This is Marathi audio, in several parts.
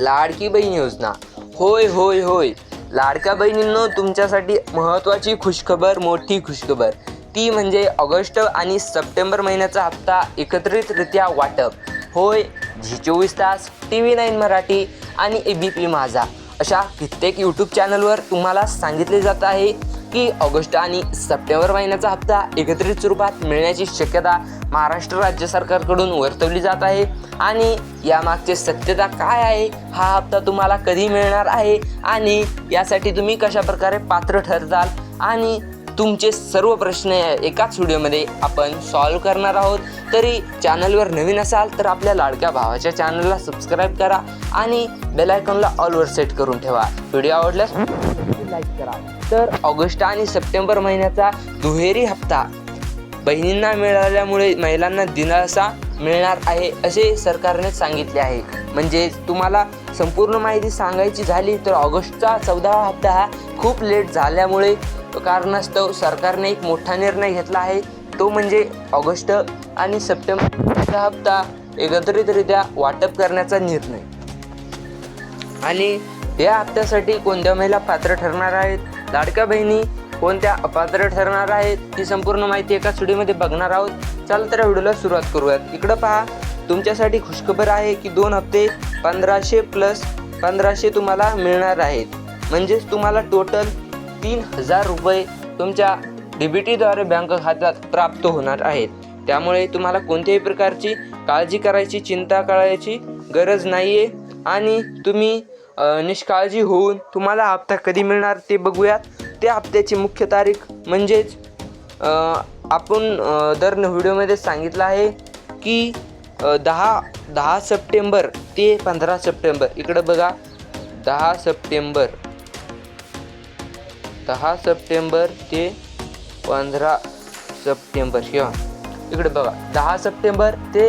लाडकी बहीण योजना. होय होय होय. लाडक्या बहिणींनो तुमच्यासाठी महत्त्वाची खुशखबर मोठी खुशखबर. ती म्हणजे ऑगस्ट आणि सप्टेंबर महिन्याचा हप्ता एकत्रितरित्या वाटप. होय झी चोवीस तास टी व्ही नाईन मराठी आणि ए बी पी माझा. अशा कित्येक यूट्यूब चॅनलवर तुम्हाला सांगितले जात आहे. की ऑगस्ट आणि सप्टेंबर महिन्याचा हप्ता एकत्रित स्वरूपात मिळण्याची शक्यता महाराष्ट्र राज्य सरकारकडून वर्तवली जात आहे. आणि यामागचे सत्यता काय आहे? हा हप्ता तुम्हाला कधी मिळणार आहे? आणि यासाठी तुम्ही कशा प्रकारे पात्र ठरताल? आणि तुमचे सर्व प्रश्न या एकाच व्हिडिओमध्ये आपण सॉल्व करणार आहोत. तरी चॅनलवर नवीन असाल तर आपल्या लाडक्या भावाच्या चॅनलला सबस्क्राईब करा आणि बेलायकॉनला ऑलवर सेट करून ठेवा. व्हिडिओ आवडल्यास लाईक करा. तर ऑगस्ट आणि सप्टेंबर महिन्याचा दुहेरी हप्ता बहिणींना मिळाल्यामुळे महिलांना दिलासा मिळणार आहे असे सरकारने सांगितले आहे. म्हणजे तुम्हाला संपूर्ण माहिती सांगायची झाली तर ऑगस्टचा चौदावा हप्ता हा खूप लेट झाल्यामुळे कारणास्तव सरकारने एक मोठा निर्णय घेतला आहे. तो म्हणजे ऑगस्ट आणि सप्टेंबरचा हप्ता एकत्रितरित्या वाटप करण्याचा निर्णय. आणि या हप्त्यासाठी कोणत्या महिला पात्र ठरणार आहेत? लाडक्या बहिणी कोणत्या अपात्र ठरणार आहेत? ही संपूर्ण माहिती एका व्हिडिओमध्ये बघणार आहोत. चला तर व्हिडिओला सुरुवात करूयात. इकडं पहा तुमच्यासाठी खुशखबर आहे की दोन हप्ते पंधराशे प्लस पंधराशे तुम्हाला मिळणार आहेत. म्हणजेच तुम्हाला टोटल तीन हजार रुपये तुमच्या डी बी टीद्वारे बँक खात्यात प्राप्त होणार आहेत. त्यामुळे तुम्हाला कोणत्याही प्रकारची काळजी करायची चिंता करायची गरज नाही आहे आणि तुम्ही निष्काळजी होऊन तुम्हाला हप्ता कधी मिळणार ते बघूयात. त्या हप्त्याची मुख्य तारीख म्हणजेच आपण दर व्हिडिओमध्ये सांगितलं आहे की दहा दहा सप्टेंबर ते पंधरा सप्टेंबर. इकडं बघा दहा सप्टेंबर. दहा सप्टेंबर ते पंधरा सप्टेंबर. किंवा इकडे बघा दहा सप्टेंबर ते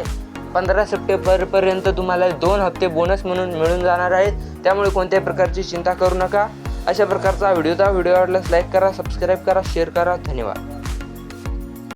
पंधरा सप्टेंबरपर्यंत तुम्हाला दोन हप्ते बोनस म्हणून मिळून जाणार आहेत. त्यामुळे कोणत्याही प्रकारची चिंता करू नका. अशा प्रकारचा व्हिडिओचा व्हिडिओ आवडल्यास लाईक करा सबस्क्राईब करा शेअर करा. धन्यवाद.